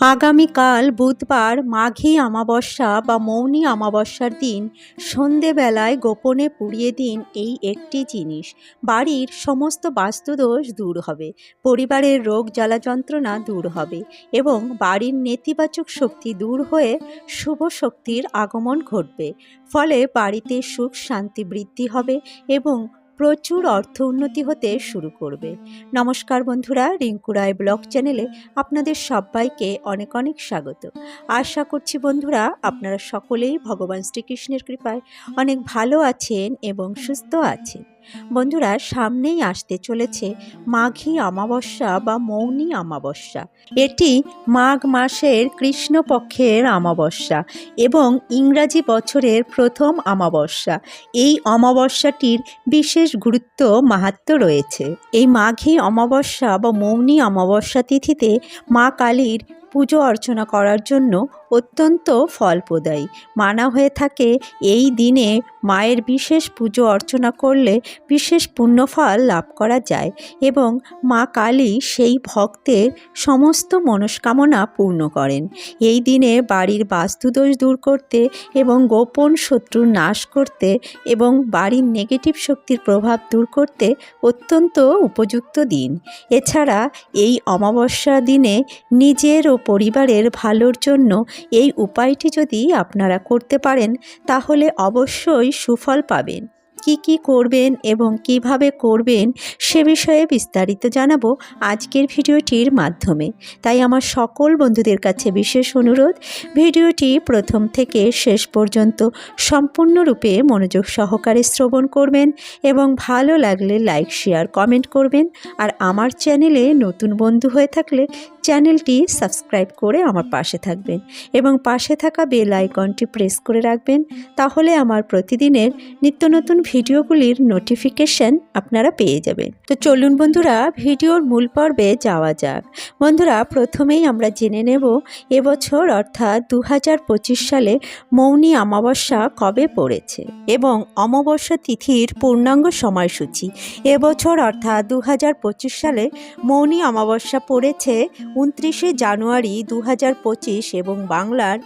আগামীকাল বুধবার মাঘী অমাবস্যা বা মৌনী অমাবস্যার দিন সন্ধেবেলায় গোপনে পুড়িয়ে দিন এই একটি জিনিস। বাড়ির সমস্ত বাস্তুদোষ দূর হবে, পরিবারের রোগ জ্বালা যন্ত্রণা দূর হবে এবং বাড়ির নেতিবাচক শক্তি দূর হয়ে শুভ শক্তির আগমন ঘটবে। ফলে বাড়িতে সুখ শান্তি বৃদ্ধি হবে এবং প্রচুর অর্থ উন্নতি হতে শুরু করবে। নমস্কার বন্ধুরা, রিঙ্কু রায় ব্লগ চ্যানেলে আপনাদের সবাইকে অনেক অনেক স্বাগত। আশা করছি বন্ধুরা, আপনারা সকলেই ভগবান শ্রীকৃষ্ণের কৃপায় অনেক ভালো আছেন এবং সুস্থ আছেন। বন্ধুরা, সামনেই আসতে চলেছে মাঘী অমাবস্যা বা মৌনী অমাবস্যা। এটি মাঘ মাসের কৃষ্ণপক্ষের অমাবস্যা এবং ইংরাজি বছরের প্রথম অমাবস্যা। এই অমাবস্যাটির বিশেষ গুরুত্ব, মাহাত্ম রয়েছে। এই মাঘী অমাবস্যা বা মৌনী অমাবস্যা তিথিতে মা কালীর পুজো অর্চনা করার জন্য অত্যন্ত ফলপ্রদায়ী। মানা হয়ে থাকে, এই দিনে মায়ের বিশেষ পুজো অর্চনা করলে বিশেষ পুণ্যফল লাভ করা যায় এবং মা কালী সেই ভক্তের সমস্ত মনস্কামনা পূর্ণ করেন। এই দিনে বাড়ির বাস্তুদোষ দূর করতে এবং গোপন শত্রুর নাশ করতে এবং বাড়ির নেগেটিভ শক্তির প্রভাব দূর করতে অত্যন্ত উপযুক্ত দিন। এছাড়া এই অমাবস্যা দিনে নিজের ও পরিবারের ভালোর জন্য এই উপায়টি যদি আপনারা করতে পারেন তাহলে অবশ্যই সুফল পাবেন। কি কি করবেন এবং কীভাবে করবেন সে বিষয়ে বিস্তারিত জানাব আজকের ভিডিওটির মাধ্যমে। তাই আমার সকল বন্ধুদের কাছে বিশেষ অনুরোধ, ভিডিওটি প্রথম থেকে শেষ পর্যন্ত সম্পূর্ণরূপে মনোযোগ সহকারে শ্রবণ করবেন এবং ভালো লাগলে লাইক, শেয়ার, কমেন্ট করবেন। আর আমার চ্যানেলে নতুন বন্ধু হয়ে থাকলে চ্যানেলটি সাবস্ক্রাইব করে আমার পাশে থাকবেন এবং পাশে থাকা বেল আইকনটি প্রেস করে রাখবেন। তাহলে আমার প্রতিদিনের নিত্য নতুন ভিডিওগুলির নোটিফিকেশন আপনারা পেয়ে যাবেন। তো চলুন বন্ধুরা, ভিডিওর মূল পর্বে যাওয়া যাক। বন্ধুরা, প্রথমেই আমরা জেনে নেব এবছর অর্থাৎ দু হাজার পঁচিশ সালে মৌনী অমাবস্যা কবে পড়েছে এবং অমাবস্যা তিথির পূর্ণাঙ্গ সময়সূচি। এবছর অর্থাৎ দু হাজার পঁচিশ সালে মৌনী অমাবস্যা পড়েছে উনত্রিশে জানুয়ারি দু হাজার পঁচিশ এবং বাংলার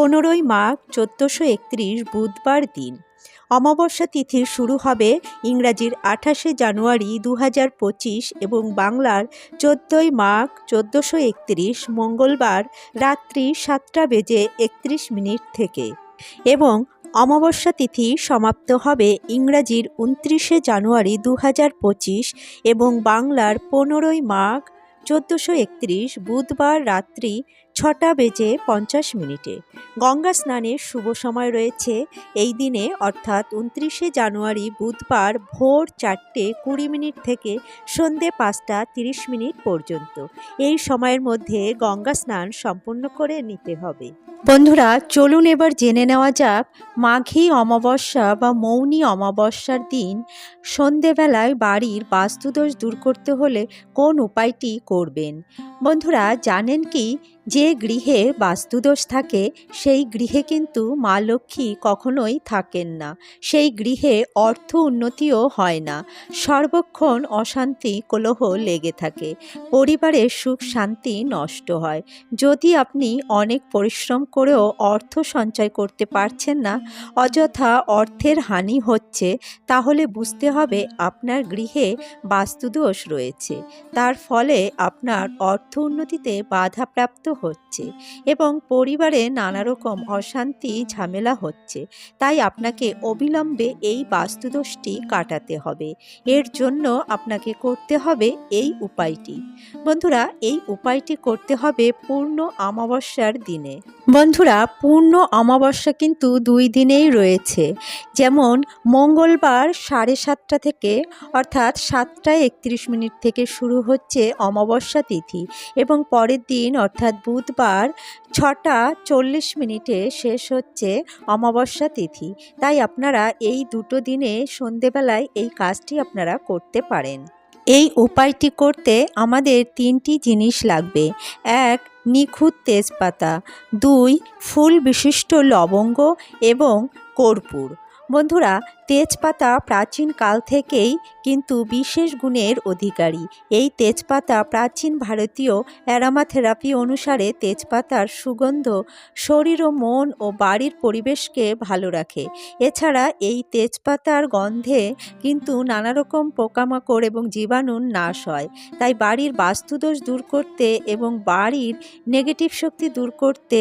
পনেরোই মাঘ চোদ্দোশো একত্রিশ বুধবার দিন। অমাবস্যা তিথি শুরু হবে ইংরাজির আঠাশে জানুয়ারি দু হাজার পঁচিশ এবং বাংলার চোদ্দোই মাঘ চোদ্দোশো একত্রিশ মঙ্গলবার রাত্রি সাতটা বেজে একত্রিশ মিনিট থেকে। এবং অমাবস্যা তিথি সমাপ্ত হবে ইংরাজির উনত্রিশে জানুয়ারি দু হাজার পঁচিশ এবং বাংলার পনেরোই মাঘ চোদ্দোশো একত্রিশ বুধবার রাত্রি ছটা বেজে পঞ্চাশ মিনিটে। গঙ্গা স্নানের শুভ সময় রয়েছে। এই দিনে, অর্থাৎ উনত্রিশে জানুয়ারি বুধবার ভোর চারটে কুড়ি মিনিট থেকে সন্ধে পাঁচটা তিরিশ মিনিট পর্যন্ত। এই সময়ের মধ্যে গঙ্গা স্নান সম্পূর্ণ করে নিতে হবে। বন্ধুরা, চলুন এবার জেনে নেওয়া যাক, মাঘী অমাবস্যা বা মৌনী অমাবস্যার দিন সন্ধেবেলায় বাড়ির বাস্তুদোষ দূর করতে হলে কোন উপায়টি করবেন? বন্ধুরা, জানেন কি? যে গৃহে বাস্তুদোষ থাকে, সেই গৃহে কিন্তু মা লক্ষ্মী কখনোই থাকেন না। সেই গৃহে অর্থ উন্নতিও হয় না। সর্বক্ষণ অশান্তি, কলহ লেগে থাকে। পরিবারের সুখ, শান্তি নষ্ট হয়। যদি আপনি অনেক পরিশ্রম করেও অর্থ সঞ্চয় করতে পারছেন না, অযথা অর্থের হানি হচ্ছে, তাহলে বুঝতে হবে আপনার গৃহে বাস্তুদোষ রয়েছে। তার ফলে আপনার অর্থ উন্নতিতে বাধাপ্রাপ্ত হচ্ছে এবং পরিবারে নানা রকম অশান্তি ঝামেলা হচ্ছে। তাই আপনাকে অবিলম্বে এই বাস্তুদোষটি কাটাতে হবে। এর জন্য আপনাকে করতে হবে এই উপায়টি। বন্ধুরা এই উপায়টি করতে হবে পূর্ণ অমাবস্যার দিনে। বন্ধুরা পূর্ণ অমাবস্যা কিন্তু দুই দিনেই রয়েছে। যেমন মঙ্গলবার সাড়ে সাতটা থেকে অর্থাৎ সাতটায় একত্রিশ মিনিট থেকে শুরু হচ্ছে অমাবস্যা তিথি এবং পরের দিন অর্থাৎ বুধবার ছটা চল্লিশ মিনিটে শেষ হচ্ছে অমাবস্যা তিথি। তাই আপনারা এই দুটো দিনে সন্ধেবেলায় এই কাজটি আপনারা করতে পারেন। এই উপায়টি করতে আমাদের তিনটি জিনিস লাগবে। এক, নিখুঁত তেজপাতা। দুই, ফুল বিশিষ্ট লবঙ্গ এবং কর্পূর। বন্ধুরা, তেজপাতা প্রাচীন কাল থেকেই কিন্তু বিশেষ গুণের অধিকারী। এই তেজপাতা প্রাচীন ভারতীয় অ্যারামাথেরাপি অনুসারে তেজপাতার সুগন্ধ শরীর ও মন ও বাড়ির পরিবেশকে ভালো রাখে। এছাড়া এই তেজপাতার গন্ধে কিন্তু নানা রকম পোকামাকড় এবং জীবাণুর নাশ হয়। তাই বাড়ির বাস্তুদোষ দূর করতে এবং বাড়ির নেগেটিভ শক্তি দূর করতে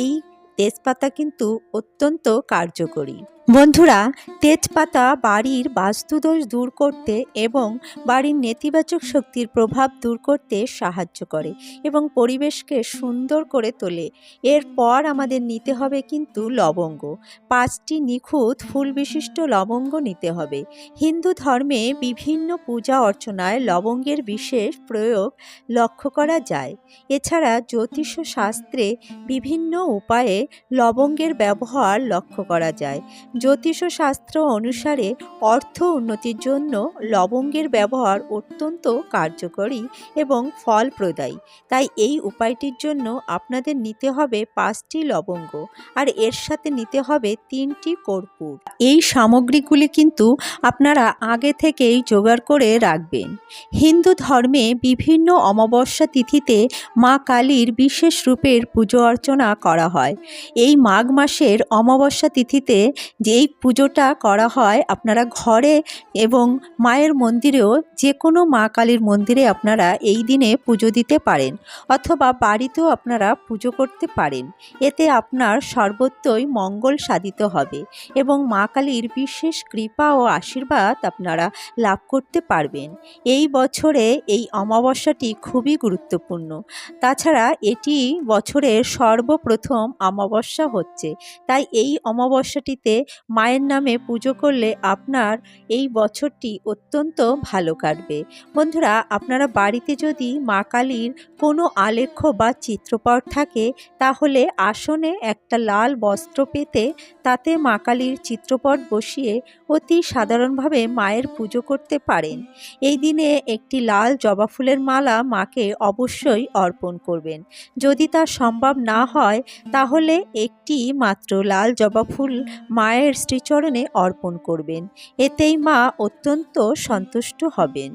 এই তেজপাতা কিন্তু অত্যন্ত কার্যকরী। বন্ধুরা, তেজপাতা বাড়ির বাস্তুদোষ দূর করতে এবং বাড়ির নেতিবাচক শক্তির প্রভাব দূর করতে সাহায্য করে এবং পরিবেশকে সুন্দর করে তোলে। এরপর আমাদের নিতে হবে কিন্তু লবঙ্গ। পাঁচটি নিখুঁত ফুল বিশিষ্ট লবঙ্গ নিতে হবে। হিন্দু ধর্মে বিভিন্ন পূজা অর্চনায় লবঙ্গের বিশেষ প্রয়োগ লক্ষ্য করা যায়। এছাড়া জ্যোতিষ শাস্ত্রে বিভিন্ন উপায়ে লবঙ্গের ব্যবহার লক্ষ্য করা যায়। জ্যোতিষশাস্ত্র অনুসারে অর্থ উন্নতির জন্য লবঙ্গের ব্যবহার অত্যন্ত কার্যকরী এবং ফলপ্রদায়ী। তাই এই উপায়টির জন্য আপনাদের নিতে হবে পাঁচটি লবঙ্গ আর এর সাথে নিতে হবে তিনটি কর্পূর। এই সামগ্রীগুলি কিন্তু আপনারা আগে থেকেই জোগাড় করে রাখবেন। হিন্দু ধর্মে বিভিন্ন অমাবস্যা তিথিতে মা কালীর বিশেষ রূপের পুজো অর্চনা করা হয়। এই মাঘ মাসের অমাবস্যা তিথিতে যেই পুজোটা করা হয় আপনারা ঘরে এবং মায়ের মন্দিরেও যে কোনো মা কালীর মন্দিরে আপনারা এই দিনে পুজো দিতে পারেন অথবা বাড়িতেও আপনারা পুজো করতে পারেন। এতে আপনার সর্বত্রই মঙ্গল সাধিত হবে এবং মা কালীর বিশেষ কৃপা ও আশীর্বাদ আপনারা লাভ করতে পারবেন। এই বছরে এই অমাবস্যাটি খুবই গুরুত্বপূর্ণ। তাছাড়া এটি বছরের সর্বপ্রথম অমাবস্যা হচ্ছে। তাই এই অমাবস্যাটিতে মায়ের নামে পুজো করলে আপনার এই বছরটি অত্যন্ত ভালো কাটবে। বন্ধুরা, আপনারা বাড়িতে যদি মা কালীর কোনো আলেখ্য বা চিত্রপট থাকে, তাহলে আসনে একটা লাল বস্ত্র পেতে তাতে মা কালীর চিত্রপট বসিয়ে অতি সাধারণভাবে মায়ের পুজো করতে পারেন। এই দিনে একটি লাল জবা ফুলের মালা মাকে অবশ্যই অর্পণ করবেন। যদি তা সম্ভব না হয়, তাহলে একটি মাত্র লাল জবা ফুল মায়ের শ্রীচরণে অর্পণ করবেন। এতেই মা অত্যন্ত সন্তুষ্ট হবেন।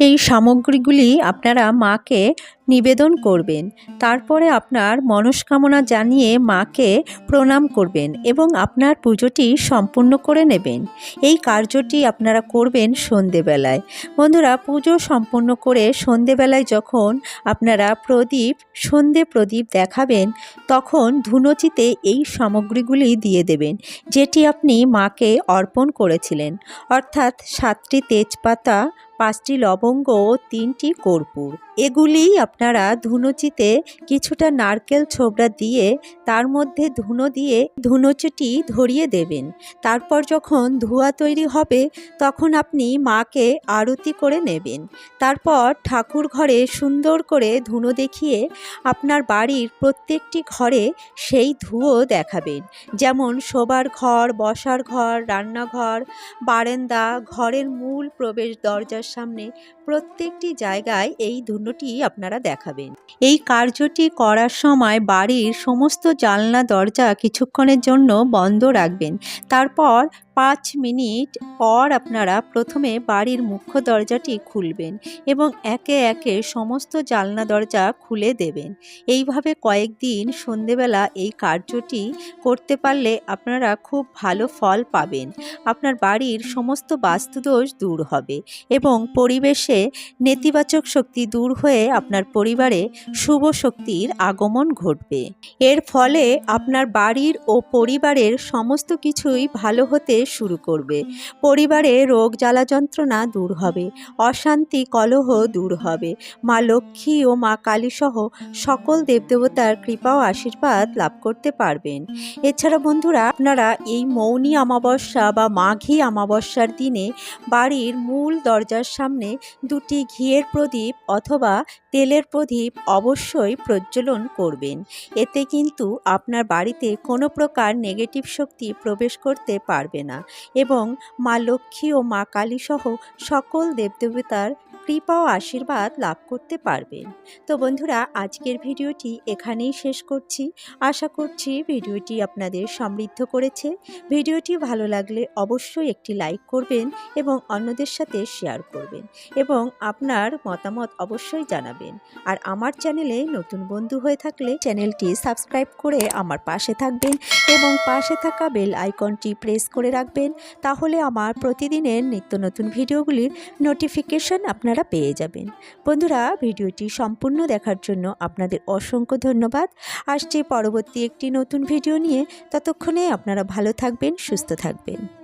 এই সামগ্রীগুলি আপনারা মাকে নিবেদন করবেন। তারপরে আপনার মনস্কামনা জানিয়ে মাকে প্রণাম করবেন এবং আপনার পুজোটি সম্পূর্ণ করে নেবেন। এই কার্যটি আপনারা করবেন সন্ধেবেলায়। বন্ধুরা, পুজো সম্পূর্ণ করে সন্ধেবেলায় যখন আপনারা প্রদীপ, সন্ধে প্রদীপ দেখাবেন, তখন ধুনোচিতে এই সামগ্রীগুলি দিয়ে দেবেন, যেটি আপনি মাকে অর্পণ করেছিলেন। অর্থাৎ সাতটি তেজপাতা, পাঁচটি লবঙ্গ ও তিনটি কর্পূর। এগুলি আপনারা ধুনুচিতে কিছুটা নারকেল ছোবড়া দিয়ে, তার মধ্যে ধুনো দিয়ে ধুনোচুটি ধরিয়ে দেবেন। তারপর যখন ধোঁয়া তৈরি হবে, তখন আপনি মাকে আরতি করে নেবেন। তারপর ঠাকুর ঘরে সুন্দর করে ধুনো দেখিয়ে আপনার বাড়ির প্রত্যেকটি ঘরে সেই ধুয়ো দেখাবেন। যেমন শোবার ঘর, বসার ঘর, রান্নাঘর, বারান্দা, ঘরের মূল প্রবেশ দরজার সামনে প্রত্যেকটি জায়গায় এই ধুনোটি আপনারা দেখাবেন। এই কার্যটি করার সময় বাড়ির সমস্ত জানলা দরজা কিছুক্ষণের জন্য বন্ধ রাখবেন। তারপর পাঁচ মিনিট পর আপনারা প্রথমে বাড়ির মুখ্য দরজাটি খুলবেন এবং একে একে সমস্ত জানলা দরজা খুলে দেবেন। এইভাবে কয়েকদিন সন্ধেবেলা এই কার্যটি করতে পারলে আপনারা খুব ভালো ফল পাবেন। আপনার বাড়ির সমস্ত বাস্তুদোষ দূর হবে এবং পরিবেশে নেতিবাচক শক্তি দূর হয়ে আপনার পরিবারে শুভ শক্তির আগমন ঘটবে। এর ফলে আপনার বাড়ির ও পরিবারের সমস্ত কিছুই ভালো হতে শুরু করবে। পরিবারে রোগ জ্বালা যন্ত্রণা দূর হবে, অশান্তি, কলহ দূর হবে। মা লক্ষ্মী ও মা কালী সহ সকল দেবদেবতার কৃপা ও আশীর্বাদ লাভ করতে পারবেন। এছাড়া বন্ধুরা, আপনারা এই মৌনী অমাবস্যা বা মাঘী অমাবস্যার দিনে বাড়ির মূল দরজার সামনে দুটি ঘিয়ের প্রদীপ অথবা তেলের প্রদীপ অবশ্যই প্রজ্বলন করবেন। এতে কিন্তু আপনার বাড়িতে কোনো প্রকার নেগেটিভ শক্তি প্রবেশ করতে পারবে না। এবং মা লক্ষ্মী ও মা কালী সহ সকল দেবদেবতার কৃপা ও আশীর্বাদ লাভ করতে পারবেন। তো বন্ধুরা, আজকের ভিডিওটি এখানেই শেষ করছি। আশা করছি ভিডিওটি আপনাদের সমৃদ্ধ করেছে। ভিডিওটি ভালো লাগলে অবশ্যই একটি লাইক করবেন এবং অন্যদের সাথে শেয়ার করবেন এবং আপনার মতামত অবশ্যই জানাবেন। আর আমার চ্যানেলে নতুন বন্ধু হয়ে থাকলে চ্যানেলটি সাবস্ক্রাইব করে আমার পাশে থাকবেন এবং পাশে থাকা বেল আইকনটি প্রেস করে রাখবেন। তাহলে আমার প্রতিদিনের নিত্য নতুন ভিডিওগুলির নোটিফিকেশন আপনারা পেয়ে যাবেন। বন্ধুরা, ভিডিওটি সম্পূর্ণ দেখার জন্য আপনাদের অসংখ্য ধন্যবাদ। আসছে পরবর্তী একটি নতুন ভিডিও নিয়ে। ততক্ষণে আপনারা ভালো থাকবেন, সুস্থ থাকবেন।